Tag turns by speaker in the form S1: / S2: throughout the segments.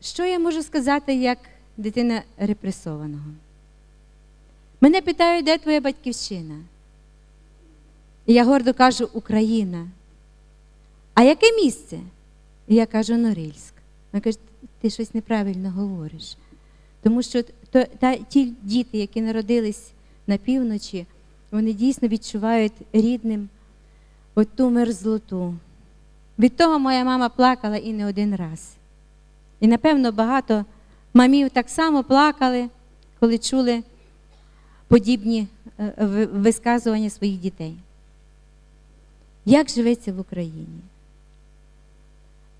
S1: що я можу сказати як дитина репресованого? Мене питають, де твоя батьківщина? І я гордо кажу Україна. А яке місце? І я кажу Норильськ. Вона каже, ти щось неправильно говориш. Тому що то, та, ті діти, які народились на півночі, вони дійсно відчувають рідним от ту мерзлоту. Від того моя мама плакала і не один раз. І, напевно, багато мамів так само плакали, коли чули подібні е, висказування своїх дітей. Як живеться в Україні?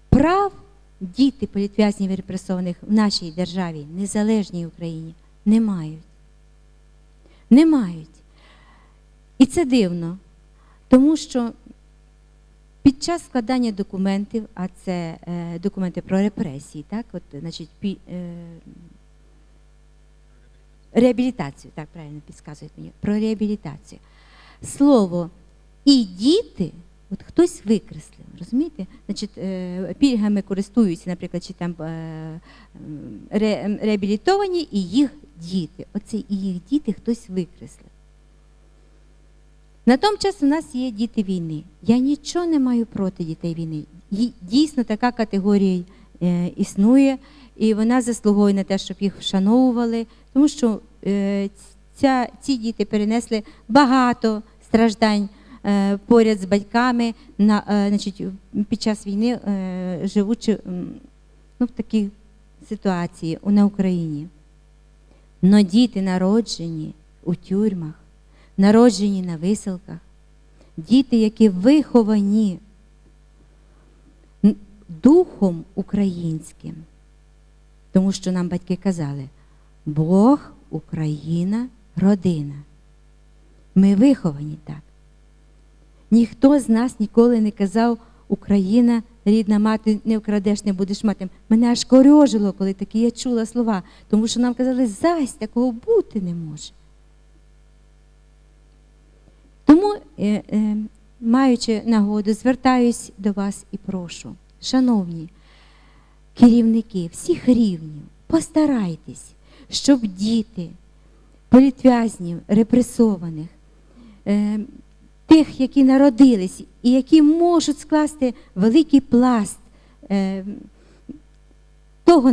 S1: Прав діти політв'язнів і репресованих в нашій державі, незалежній Україні, не мають. Не мають. І це дивно, тому що під час складання документів, а це е, документи про репресії, так, от, значить, пі, е, реабілітацію, так правильно підказують мені, про реабілітацію. Слово і діти, от хтось викреслив, розумієте? Значить, е, пільгами користуються, наприклад, чи там е, ре, реабілітовані і їх діти. Оце і їх діти хтось викреслив. На тому часі у нас є діти війни. Я нічого не маю проти дітей війни. Дійсно, така категорія е, існує, і вона заслуговує на те, щоб їх вшановували, тому що е, ця, ці діти перенесли багато страждань е, поряд з батьками на, значить, під час війни, живучи ну, в такій ситуації на Україні. Но діти народжені у тюрмах, народжені на виселках, діти, які виховані духом українським. Тому що нам батьки казали, Бог, Україна, родина. Ми виховані так. Ніхто з нас ніколи не казав, Україна, рідна мати, не вкрадеш, не будеш мати. Мене аж корьожило, коли такі я чула слова, тому що нам казали, зась, такого бути не може. Тому, е, е, маючи нагоду, звертаюсь до вас і прошу, шановні керівники всіх рівнів, постарайтесь, щоб діти політв'язнів, репресованих, е, тих, які народились і які можуть скласти великий пласт того,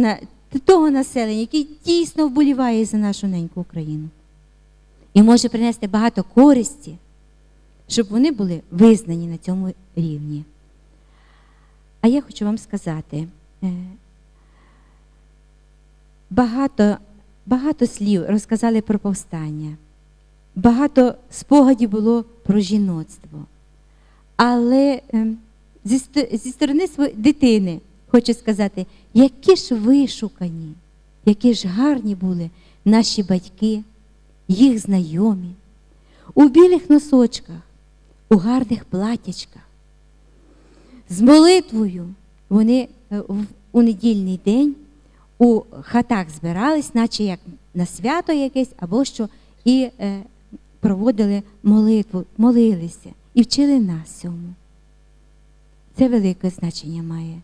S1: того населення, який дійсно вболіває за нашу неньку Україну. І може принести багато користі, щоб вони були визнані на цьому рівні. А я хочу вам сказати, е, багато, багато слів розказали про повстання, багато спогадів було про жіноцтво. Але е, зі, зі сторони своєї дитини хочу сказати, які ж вишукані, які ж гарні були наші батьки, їх знайомі, у білих носочках, у гарних платячках. З молитвою вони е, у недільний день у хатах збирались, наче як на свято якесь, або що, і е, проводили молитву, молилися і вчили нас цьому. Це велике значення має.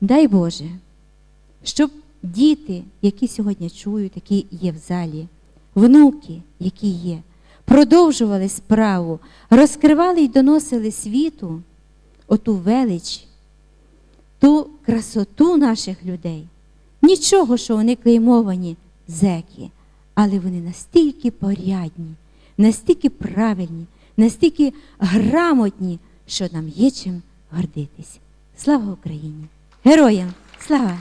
S1: Дай Боже, щоб діти, які сьогодні чують, які є в залі, внуки, які є, продовжували справу, розкривали і доносили світу оту велич, ту красоту наших людей. Нічого, що вони клеймовані зеки, але вони настільки порядні, настільки правильні, настільки грамотні, що нам є чим гордитись. Слава Україні! Героям! Слава!